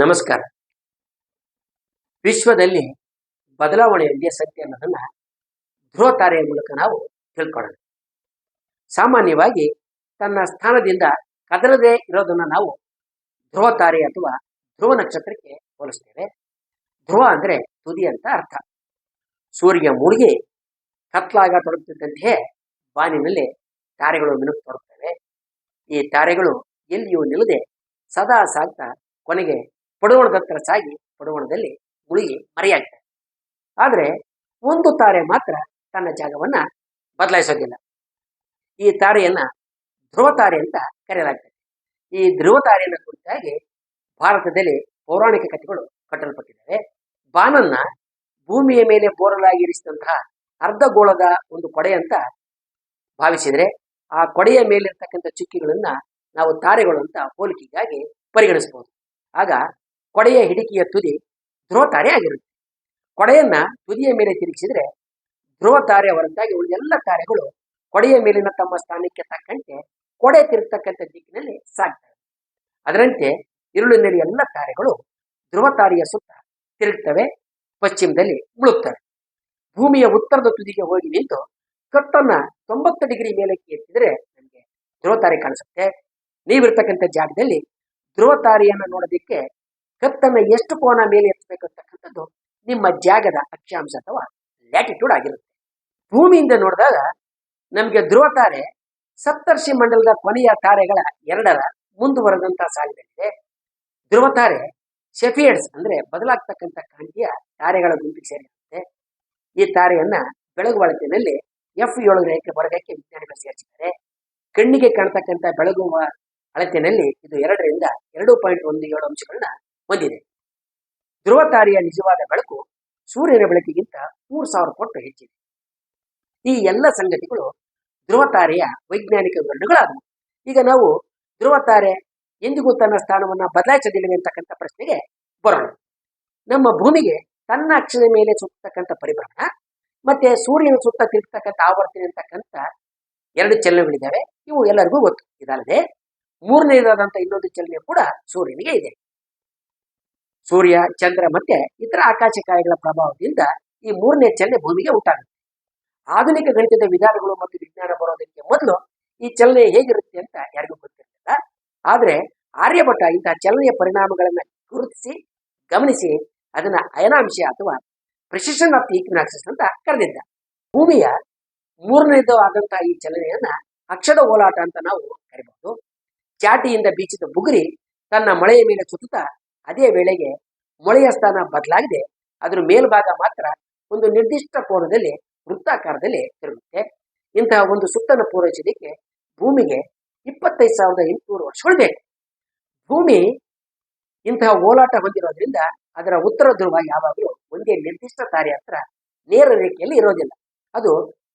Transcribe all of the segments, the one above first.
ನಮಸ್ಕಾರ. ವಿಶ್ವದಲ್ಲಿ ಬದಲಾವಣೆ ಎಲ್ಲಿಯ ಸತ್ಯ ಅನ್ನೋದನ್ನ ಧ್ರುವ ತಾರೆಯ ಮೂಲಕ ನಾವು ತಿಳ್ಕೊಳ್ಳೋಣ. ಸಾಮಾನ್ಯವಾಗಿ ತನ್ನ ಸ್ಥಾನದಿಂದ ಕದಲದೇ ಇರೋದನ್ನ ನಾವು ಧ್ರುವ ತಾರೆ ಅಥವಾ ಧ್ರುವ ನಕ್ಷತ್ರಕ್ಕೆ ಹೋಲಿಸ್ತೇವೆ. ಧ್ರುವ ಅಂದ್ರೆ ತುದಿ ಅಂತ ಅರ್ಥ. ಸೂರ್ಯ ಮುಳುಗಿ ಕತ್ಲಾಗ ತೊಡಗುತ್ತಿದ್ದಂತೆಯೇ ಬಾನಿನಲ್ಲಿ ತಾರೆಗಳು ಮಿನುಕ್ ತೊಡಗ್ತವೆ ಈ ತಾರೆಗಳು ಎಲ್ಲಿಯೂ ನಿಲ್ಲದೆ ಸದಾ ಸಾಗ್ತಾ ಕೊನೆಗೆ ಪಡುವಣದ ಹತ್ರ ಸಾಗಿ ಪಡುವಣದಲ್ಲಿ ಮುಳುಗಿ ಮರೆಯಾಗ್ತದೆ ಆದರೆ ಒಂದು ತಾರೆ ಮಾತ್ರ ತನ್ನ ಜಾಗವನ್ನ ಬದಲಾಯಿಸೋದಿಲ್ಲ. ಈ ತಾರೆಯನ್ನ ಧ್ರುವ ತಾರೆ ಅಂತ ಕರೆಯಲಾಗ್ತದೆ. ಈ ಧ್ರುವ ತಾರೆಯನ್ನು ಕುರಿತಾಗಿ ಭಾರತದಲ್ಲಿ ಪೌರಾಣಿಕ ಕಥೆಗಳು ಕಟ್ಟಲ್ಪಟ್ಟಿದ್ದಾವೆ. ಬಾನನ್ನ ಭೂಮಿಯ ಮೇಲೆ ಬೋರಲಾಗಿ ಇರಿಸಿದಂತಹ ಅರ್ಧಗೋಳದ ಒಂದು ಕೊಡೆ ಅಂತ ಭಾವಿಸಿದರೆ ಆ ಕೊಡೆಯ ಮೇಲಿರ್ತಕ್ಕಂಥ ಚುಕ್ಕಿಗಳನ್ನ ನಾವು ತಾರೆಗಳು ಅಂತ ಹೋಲಿಕೆಗಾಗಿ ಪರಿಗಣಿಸಬಹುದು. ಆಗ ಕೊಡೆಯ ಹಿಡಿಕೆಯ ತುದಿ ಧ್ರುವತಾರೆ ಆಗಿರುತ್ತೆ. ಕೊಡೆಯನ್ನ ತುದಿಯ ಮೇಲೆ ತಿರುಗಿಸಿದ್ರೆ ಧ್ರುವ ತಾರೆ ಹೊರತಾಗಿ ಉಳಿದೆಲ್ಲ ತಾರೆಗಳು ಕೊಡೆಯ ಮೇಲಿನ ತಮ್ಮ ಸ್ಥಾನಕ್ಕೆ ತಕ್ಕಂತೆ ಕೊಡೆ ತಿರುಗತಕ್ಕಂಥ ದಿಕ್ಕಿನಲ್ಲಿ ಸಾಗ್ತವೆ. ಅದರಂತೆ ಇರುಳಿನಲ್ಲಿ ಎಲ್ಲ ತಾರೆಗಳು ಧ್ರುವ ತಾರೆಯ ಸುತ್ತ ತಿರುಗ್ತವೆ, ಪಶ್ಚಿಮದಲ್ಲಿ ಮುಳುಗ್ತವೆ. ಭೂಮಿಯ ಉತ್ತರದ ತುದಿಗೆ ಹೋಗಿ ನಿಂತು ಕಟ್ಟನ್ನ ತೊಂಬತ್ತು ಡಿಗ್ರಿ ಮೇಲಕ್ಕೆ ಎತ್ತಿದ್ರೆ ನಮಗೆ ಧ್ರುವ ತಾರೆ ಕಾಣಿಸುತ್ತೆ. ನೀವಿರ್ತಕ್ಕಂಥ ಜಾಗದಲ್ಲಿ ಧ್ರುವ ತಾರೆಯನ್ನು ನೋಡೋದಿಕ್ಕೆ ಕತ್ತನ್ನ ಎಷ್ಟು ಕೋನ ಮೇಲೆ ಎತ್ತಬೇಕು ಅಂತಕ್ಕಂಥದ್ದು ನಿಮ್ಮ ಜಾಗದ ಅಕ್ಷಾಂಶ ಅಥವಾ ಲ್ಯಾಟಿಟ್ಯೂಡ್ ಆಗಿರುತ್ತೆ. ಭೂಮಿಯಿಂದ ನೋಡಿದಾಗ ನಮಗೆ ಧ್ರುವ ತಾರೆ, ಸಪ್ತರ್ಷಿ ಮಂಡಲದ ಕೊನೆಯ ತಾರೆಗಳ ಎರಡರ ಮುಂದುವರೆದಂತಹ ಸಾಲಿನಲ್ಲಿದೆ. ಧ್ರುವ ತಾರೆ ಶೆಫಿಯಡ್ಸ್ ಅಂದ್ರೆ ಬದಲಾಗ್ತಕ್ಕಂಥ ಕಾಂತಿಯ ತಾರೆಗಳ ಗುಂಪಿಗೆ ಸೇರಿರುತ್ತೆ ಈ ತಾರೆಯನ್ನ ಬೆಳಗು ಬಳಕೆಯಲ್ಲಿ ಎಫ್ ಏಳು ರೇಖೆ ವರ್ಗಕ್ಕೆ ವಿಜ್ಞಾನಿಗಳು ಸೇರಿಸಿದ್ದಾರೆ. ಕಣ್ಣಿಗೆ ಕಾಣ್ತಕ್ಕಂಥ ಬೆಳಗುವ ಅಳತೆಯಲ್ಲಿ ಇದು ಎರಡರಿಂದ ಎರಡು ಪಾಯಿಂಟ್ ಒಂದು ಏಳು ಅಂಶಗಳನ್ನ ಹೊಂದಿದೆ. ಧ್ರುವ ತಾರೆಯ ನಿಜವಾದ ಬೆಳಕು ಸೂರ್ಯನ ಬೆಳಕಿಗಿಂತ ಮೂರು ಸಾವಿರ ಪಟ್ಟು ಹೆಚ್ಚಿದೆ. ಈ ಎಲ್ಲ ಸಂಗತಿಗಳು ಧ್ರುವ ತಾರೆಯ ವೈಜ್ಞಾನಿಕ ವಿವರಣೆಗಳಾದವು. ಈಗ ನಾವು ಧ್ರುವ ತಾರೆ ಎಂದಿಗೂ ತನ್ನ ಸ್ಥಾನವನ್ನು ಬದಲಾಯಿಸದಿಲ್ಲವೆ ಅಂತಕ್ಕಂಥ ಪ್ರಶ್ನೆಗೆ ಬರೋಣ. ನಮ್ಮ ಭೂಮಿಗೆ ತನ್ನ ಅಕ್ಷದ ಮೇಲೆ ಸುತ್ತತಕ್ಕಂಥ ಪರಿಭ್ರಮಣ ಮತ್ತೆ ಸೂರ್ಯನ ಸುತ್ತ ತಿರುಗ್ತಕ್ಕಂಥ ಆವರ್ತನೆ ಅಂತಕ್ಕಂಥ ಎರಡು ಚಲನೆಗಳಿದ್ದಾವೆ. ಇವು ಎಲ್ಲರಿಗೂ ಗೊತ್ತು. ಇದಲ್ಲದೆ ಮೂರನೇದಾದಂಥ ಇನ್ನೊಂದು ಚಲನೆ ಕೂಡ ಸೂರ್ಯನಿಗೆ ಇದೆ. ಸೂರ್ಯ, ಚಂದ್ರ ಮತ್ತೆ ಇತರ ಆಕಾಶಕಾಯಗಳ ಪ್ರಭಾವದಿಂದ ಈ ಮೂರನೇ ಚಲನೆ ಭೂಮಿಗೆ ಉಂಟಾಗುತ್ತೆ. ಆಧುನಿಕ ಗಣಿತದ ವಿಧಾನಗಳು ಮತ್ತು ವಿಜ್ಞಾನ ಬರೋದಕ್ಕೆ ಮೊದಲು ಈ ಚಲನೆ ಹೇಗಿರುತ್ತೆ ಅಂತ ಯಾರಿಗೂ ಗೊತ್ತಿರಲಿಲ್ಲ. ಆದ್ರೆ ಆರ್ಯಭಟ್ಟ ಇಂತಹ ಚಲನೆಯ ಪರಿಣಾಮಗಳನ್ನ ಗುರುತಿಸಿ, ಗಮನಿಸಿ, ಅದನ್ನ ಅಯನಾಂಶ ಅಥವಾ ಪ್ರಿಸಿಷನ್ ಆಫ್ ಈಕ್ವಿನಾಕ್ಸಿಸ್ ಅಂತ ಕರೆದಿದ್ದ. ಭೂಮಿಯ ಮೂರನೇದು ಆದಂತಹ ಈ ಚಲನೆಯನ್ನ ಅಕ್ಷದ ಓಲಾಟ ಅಂತ ನಾವು ಕರಿಬಹುದು. ಚಾಟಿಯಿಂದ ಬೀಚಿದ ಬುಗುರಿ ತನ್ನ ಮಳೆಯ ಮೇಲೆ ಸುತ್ತುತ್ತಾ ಅದೇ ವೇಳೆಗೆ ಮೊಳೆಯ ಸ್ಥಾನ ಬದಲಾಗದೆ. ಅದರ ಮೇಲ್ಭಾಗ ಮಾತ್ರ ಒಂದು ನಿರ್ದಿಷ್ಟ ಕೋನದಲ್ಲಿ ವೃತ್ತಾಕಾರದಲ್ಲಿ ತಿರುಗುತ್ತೆ ಇಂತಹ ಒಂದು ಸುತ್ತನ ಪೂರೈಸಲಿಕ್ಕೆ ಭೂಮಿಗೆ ಇಪ್ಪತ್ತೈದು ಸಾವಿರದ ಎಂಟುನೂರು ವರ್ಷಗಳು ಬೇಕು. ಭೂಮಿ ಇಂತಹ ಓಲಾಟ ಹೊಂದಿರೋದ್ರಿಂದ ಅದರ ಉತ್ತರ ಧ್ರುವ ಯಾವಾಗಲೂ ಒಂದೇ ನಿರ್ದಿಷ್ಟ ತಾರೆ ಹತ್ರ ನೇರ ರೇಖೆಯಲ್ಲಿ ಇರೋದಿಲ್ಲ. ಅದು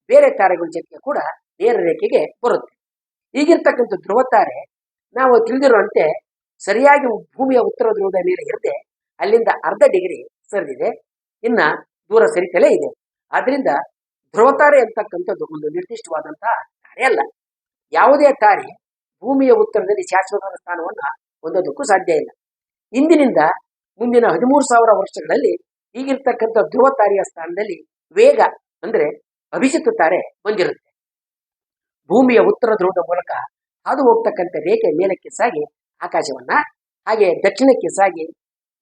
ಬೇರೆ ತಾರೆಗಳ ಜೊತೆಗೆ ಕೂಡ ನೇರ ರೇಖೆಗೆ ಬರುತ್ತೆ. ಈಗಿರ್ತಕ್ಕಂಥ ಧ್ರುವ ತಾರೆ ನಾವು ತಿಳಿದಿರುವಂತೆ ಸರಿಯಾಗಿ ಭೂಮಿಯ ಉತ್ತರ ಧ್ರುವದ ಮೇಲೆ ಇರದೆ ಅಲ್ಲಿಂದ ಅರ್ಧ ಡಿಗ್ರಿ ಸರಿದಿದೆ. ಇನ್ನ ದೂರ ಸರಿತಲೇ ಇದೆ. ಆದ್ರಿಂದ ಧ್ರುವತಾರೆ ಅಂತಕ್ಕಂಥದ್ದು ಒಂದು ನಿರ್ದಿಷ್ಟವಾದಂತಹ ತಾರೆ ಅಲ್ಲ. ಯಾವುದೇ ತಾರೆ ಭೂಮಿಯ ಉತ್ತರದಲ್ಲಿ ಶಾಶ್ವತ ಸ್ಥಾನವನ್ನು ಹೊಂದೋದಕ್ಕೂ ಸಾಧ್ಯ ಇಲ್ಲ. ಇಂದಿನಿಂದ ಮುಂದಿನ ಹದಿಮೂರು ಸಾವಿರ ವರ್ಷಗಳಲ್ಲಿ ಈಗಿರ್ತಕ್ಕಂಥ ಧ್ರುವ ತಾರೆಯ ಸ್ಥಾನದಲ್ಲಿ ವೇಗ ಅಂದ್ರೆ ಅಭಿಜಿತ ತಾರೆ ಬಂದಿರುತ್ತೆ. ಭೂಮಿಯ ಉತ್ತರ ಧ್ರುವದ ಮೂಲಕ ಹಾದು ಹೋಗ್ತಕ್ಕಂಥ ರೇಖೆ ಮೇಲಕ್ಕೆ ಸಾಗಿ ಆಕಾಶವನ್ನ, ಹಾಗೆ ದಕ್ಷಿಣಕ್ಕೆ ಸಾಗಿ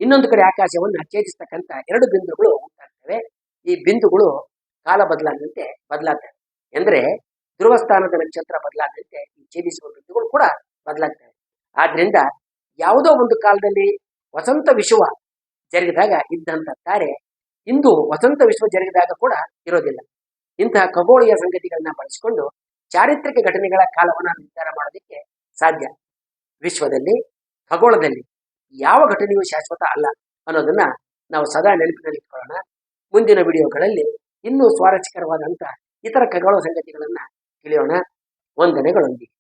ಇನ್ನೊಂದು ಕಡೆ ಆಕಾಶವನ್ನ ಛೇದಿಸ್ತಕ್ಕಂಥ ಎರಡು ಬಿಂದುಗಳು ಉಂಟಾಗ್ತವೆ. ಈ ಬಿಂದುಗಳು ಕಾಲ ಬದಲಾದಂತೆ ಬದಲಾಗ್ತವೆ. ಧ್ರುವ ಸ್ಥಾನದ ನಕ್ಷತ್ರ ಬದಲಾದಂತೆ ಈ ಛೇದಿಸುವ ಬಿಂದುಗಳು ಕೂಡ ಬದಲಾಗ್ತವೆ. ಆದ್ರಿಂದ ಯಾವುದೋ ಒಂದು ಕಾಲದಲ್ಲಿ ವಸಂತ ವಿಶ್ವ ಜರುಗಿದಾಗ ಇದ್ದಂಥ ತಾರೆ ಇಂದು ವಸಂತ ವಿಶ್ವ ಜರುಗಿದಾಗ ಕೂಡ ಇರೋದಿಲ್ಲ. ಇಂತಹ ಖಗೋಳೀಯ ಸಂಗತಿಗಳನ್ನ ಬಳಸಿಕೊಂಡು ಚಾರಿತ್ರಿಕ ಘಟನೆಗಳ ಕಾಲವನ್ನ ನಿರ್ಧಾರ ಮಾಡೋದಕ್ಕೆ ಸಾಧ್ಯ. ವಿಶ್ವದಲ್ಲಿ, ಖಗೋಳದಲ್ಲಿ ಯಾವ ಘಟನೆಯೂ ಶಾಶ್ವತ ಅಲ್ಲ ಅನ್ನೋದನ್ನ ನಾವು ಸದಾ ನೆನಪಿನಲ್ಲಿಟ್ಕೊಳ್ಳೋಣ ಮುಂದಿನ ವಿಡಿಯೋಗಳಲ್ಲಿ ಇನ್ನೂ ಸ್ವಾರಸ್ಯಕರವಾದಂತಹ ಇತರ ಖಗೋಳ ಸಂಗತಿಗಳನ್ನ ತಿಳಿಯೋಣ. ವಂದನೆಗಳೊಂದಿಗೆ.